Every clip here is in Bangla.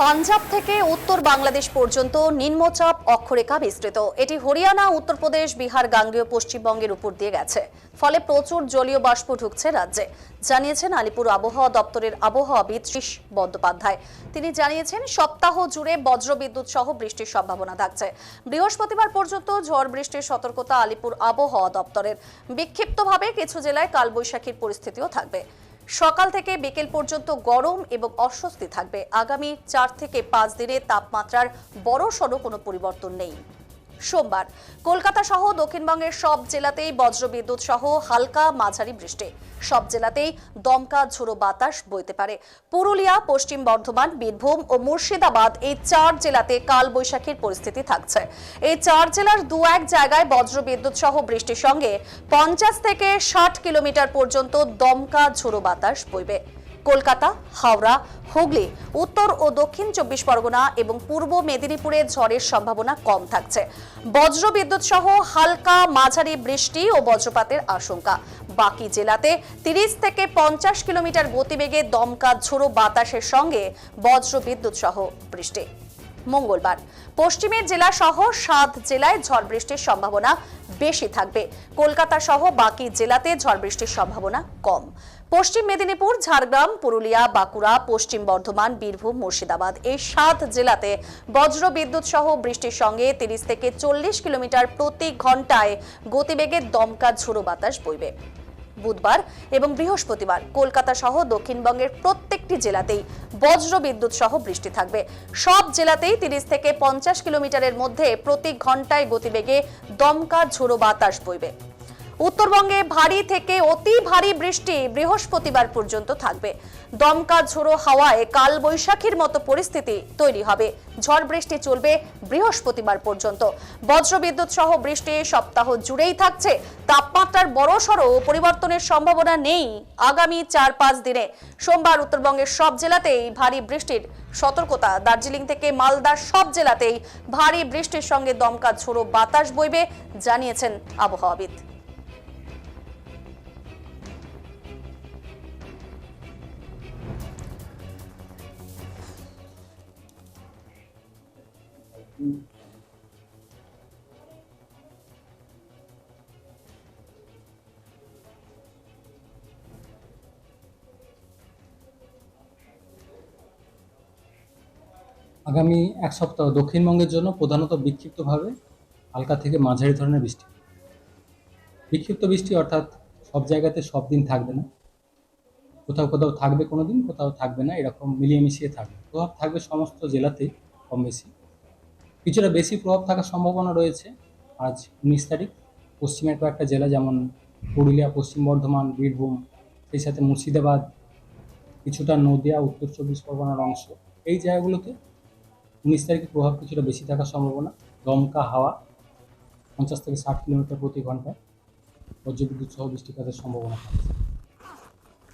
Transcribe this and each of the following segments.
পাঞ্জাব থেকে উত্তর বাংলাদেশ পর্যন্ত নিম্নচাপ অক্ষরেখা বিস্তৃত। এটি হরিয়ানা, উত্তরপ্রদেশ, বিহার, গাঙ্গেয়, পশ্চিমবঙ্গের উপর দিয়ে গেছে। ফলে প্রচুর জলীয় বাষ্প ঢুকছে রাজ্যে। জানিয়েছেন আলিপুর আবহাওয়া দপ্তরের আবহাওয়াবিদ শ্রীশ বন্দ্যোপাধ্যায়। তিনি জানিয়েছেন, সপ্তাহ জুড়ে বজ্রবিদ্যুৎ সহ বৃষ্টির সম্ভাবনা থাকছে। বৃহস্পতিবার পর্যন্ত ঝড় বৃষ্টির সতর্কতা আলিপুর আবহাওয়া দপ্তরের। বিক্ষিপ্তভাবে কিছু জেলায় কালবৈশাখীর পরিস্থিতিও থাকবে। সকাল থেকে বিকেল পর্যন্ত গরম এবং অস্বস্তি থাকবে। আগামী চার থেকে পাঁচ দিনে তাপমাত্রার বড় সড়ো কোনো পরিবর্তন নেই। সোমবার। কলকাতা সহ দক্ষিণবঙ্গের সব জেলাতেই বজ্রবিদ্যুৎ সহ হালকা মাঝারি বৃষ্টি। সব জেলাতেই দমকা ঝোড়ো বাতাস বইতে পারে। পুরুলিয়া, পশ্চিম বর্ধমান, বীরভূম ও মুর্শিদাবাদ এই চার জেলাতে কাল বৈশাখীর পরিস্থিতি থাকছে। এই চার জেলার দু এক জায়গায় বজ্রবিদ্যুৎ সহ বৃষ্টির সঙ্গে পঞ্চাশ থেকে ষাট কিলোমিটার পর্যন্ত দমকা ঝোড়ো বাতাস বইবে। কলকাতা, হাওড়া, হুগলি, উত্তর ও দক্ষিণ চব্বিশ পরগনা এবং পূর্ব মেদিনীপুরে ঝড়ের সম্ভাবনা কম থাকছে। বজ্র বিদ্যুৎ সহ হালকা মাঝারি বৃষ্টি ও বজ্রপাতের আশঙ্কা। বাকি জেলাতে তিরিশ থেকে পঞ্চাশ কিলোমিটার গতিবেগে দমকা ঝোড়ো বাতাসের সঙ্গে বজ্র বিদ্যুৎ সহ বৃষ্টি। মঙ্গলবার। পশ্চিমের জেলা সহ সাত জেলায় ঝড় বৃষ্টির সম্ভাবনা বেশি থাকবে। কলকাতা সহ বাকি জেলাতে ঝড় বৃষ্টির সম্ভাবনা কম। পশ্চিম মেদিনীপুর, ঝাড়গ্রাম, পুরুলিয়া, বাঁকুড়া, পশ্চিম বর্ধমান, বীরভূম, মুর্শিদাবাদ এই সাত জেলাতে বজ্র বিদ্যুৎ সহ বৃষ্টির সঙ্গে তিরিশ থেকে চল্লিশ কিলোমিটার প্রতি ঘন্টায় গতিবেগে দমকা ঝোড়ো বাতাস বইবে। বুধবার এবং বৃহস্পতিবার কলকাতা সহ দক্ষিণবঙ্গের প্রত্যেকটি জেলাতেই বজ্র বিদ্যুৎ সহ বৃষ্টি থাকবে। সব জেলাতেই তিরিশ থেকে পঞ্চাশ কিলোমিটারের মধ্যে প্রতি ঘন্টায় গতিবেগে দমকা ঝোড়ো বাতাস বইবে। উত্তরবঙ্গে ভারী থেকে অতি ভারী বৃষ্টি বৃহস্পতিবার পর্যন্ত থাকবে। দমকা ঝোড়ো হাওয়ায় কাল বৈশাখীর মতো পরিস্থিতি তৈরি হবে। ঝড় বৃষ্টি চলবে বৃহস্পতিবার পর্যন্ত। বজ্রবিদ্যুৎ সহ বৃষ্টি সপ্তাহ জুড়েই থাকছে। তাপমাত্রার বড়সড় পরিবর্তনের সম্ভাবনা নেই আগামী চার পাঁচ দিনে। সোমবার উত্তরবঙ্গের সব জেলাতেই ভারী বৃষ্টির সতর্কতা। দার্জিলিং থেকে মালদার সব জেলাতেই ভারী বৃষ্টির সঙ্গে দমকা ঝোড়ো বাতাস বইবে, জানিয়েছেন আবহাওয়াবিদ। আগামী এক সপ্তাহ দক্ষিণবঙ্গের জন্য প্রধানত বিক্ষিপ্তভাবে হালকা থেকে মাঝারি ধরনের বৃষ্টি। বিক্ষিপ্ত বৃষ্টি অর্থাৎ সব জায়গাতে সব দিন থাকবে না। কোথাও কোথাও থাকবে কোনো দিন, কোথাও থাকবে না, এরকম মিলিয়ে মিশিয়ে থাকবে। প্রভাব থাকবে সমস্ত জেলাতেই কম বেশি। কিছুটা বেশি প্রভাব থাকার সম্ভাবনা রয়েছে আজ উনিশ তারিখ। পশ্চিমের কয়েকটা জেলা যেমন পুরুলিয়া, পশ্চিম বর্ধমান, বীরভূম, সেই সাথে মুর্শিদাবাদ, কিছুটা নদিয়া, উত্তর চব্বিশ পরগনার অংশ। এই জায়গাগুলোতে উনিশ তারিখে প্রভাব কিছুটা বেশি থাকার সম্ভাবনা। দমকা হাওয়া পঞ্চাশ থেকে ষাট কিলোমিটার প্রতি ঘন্টায় বজ্রবিদ্যুৎ সহ বৃষ্টিপাতের সম্ভাবনা থাকছে।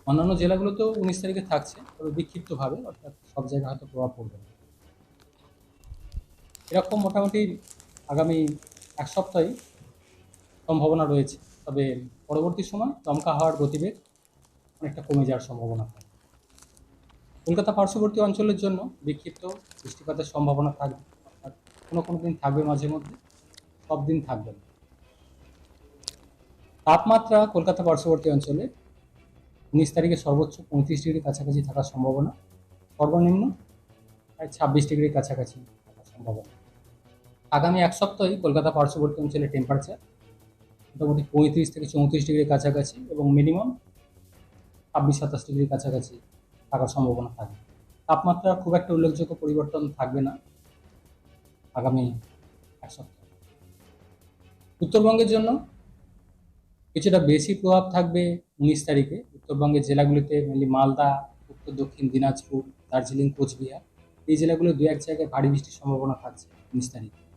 অন্যান্য জেলাগুলোতেও উনিশ তারিখে থাকছে, তবে বিক্ষিপ্তভাবে, অর্থাৎ সব জায়গায় হয়তো প্রভাব পড়বে না। এরকম মোটামুটি আগামী এক সপ্তাহে সম্ভাবনা রয়েছে। তবে পরবর্তী সময় দমকা হওয়ার গতিবেগ অনেকটা কমে যাওয়ার সম্ভাবনা থাকে। কলকাতা পার্শ্ববর্তী অঞ্চলের জন্য বিক্ষিপ্ত বৃষ্টিপাতের সম্ভাবনা থাকবে। কোনো কোনো দিন থাকবে মাঝে মধ্যে, সব দিন থাকবে না। তাপমাত্রা কলকাতা পার্শ্ববর্তী অঞ্চলে উনিশ তারিখে সর্বোচ্চ পঁয়ত্রিশ ডিগ্রি কাছাকাছি থাকার সম্ভাবনা। সর্বনিম্ন প্রায় ছাব্বিশ ডিগ্রির কাছাকাছি থাকার সম্ভাবনা। আগামী এক সপ্তাহে কলকাতা পার্শ্ববর্তী অঞ্চলে টেম্পারেচার মোটামুটি পঁয়ত্রিশ থেকে চৌত্রিশ ডিগ্রির কাছাকাছি এবং মিনিমাম ছাব্বিশ, সাতাশ ডিগ্রির কাছাকাছি থাকার সম্ভাবনা থাকবে তাপমাত্রা খুব একটা উল্লেখযোগ্য পরিবর্তন থাকবে না আগামী এক সপ্তাহ। উত্তরবঙ্গের জন্য কিছুটা বেশি প্রভাব থাকবে উনিশ তারিখে। উত্তরবঙ্গের জেলাগুলিতে মেনলি মালদা, উত্তর, দক্ষিণ, দিনাজপুর, দার্জিলিং, কোচবিহার, এই জেলাগুলো দু এক জায়গায় ভারী বৃষ্টির সম্ভাবনা থাকছে উনিশ তারিখে।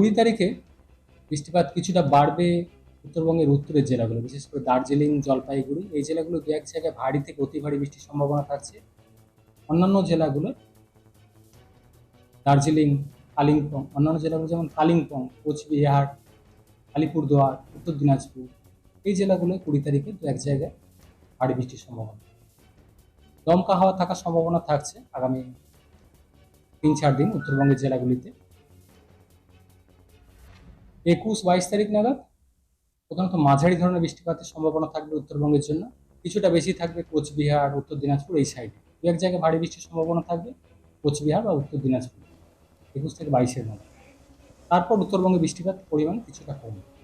কুড়ি তারিখে বৃষ্টিপাত কিছুটা বাড়বে উত্তরবঙ্গের উত্তরের জেলাগুলো, বিশেষ করে দার্জিলিং, জলপাইগুড়ি। এই জেলাগুলো দু এক জায়গায় ভারী থেকে অতি ভারী বৃষ্টির সম্ভাবনা থাকছে। অন্যান্য জেলাগুলো, দার্জিলিং, কালিম্পং, অন্যান্য জেলাগুলো যেমন কালিম্পং, কোচবিহার, আলিপুরদুয়ার, উত্তর দিনাজপুর, এই জেলাগুলো কুড়ি তারিখে দু এক জায়গায় ভারী বৃষ্টির সম্ভাবনা। দমকা হাওয়া থাকার সম্ভাবনা থাকছে আগামী তিন চার দিন উত্তরবঙ্গের জেলাগুলিতে। একুশ বাইশ তারিখ নাগাদ প্রধানত মাঝারি ধরনের বৃষ্টিপাতের সম্ভাবনা থাকবে উত্তরবঙ্গের জন্য। কিছুটা বেশি থাকবে কোচবিহার, উত্তর দিনাজপুর এই সাইডে দু এক জায়গায় ভারী বৃষ্টির সম্ভাবনা থাকবে, কোচবিহার বা উত্তর দিনাজপুর। একুশ থেকে বাইশের মধ্যে। তারপর উত্তরবঙ্গে বৃষ্টিপাত পরিমাণ কিছুটা কমবে।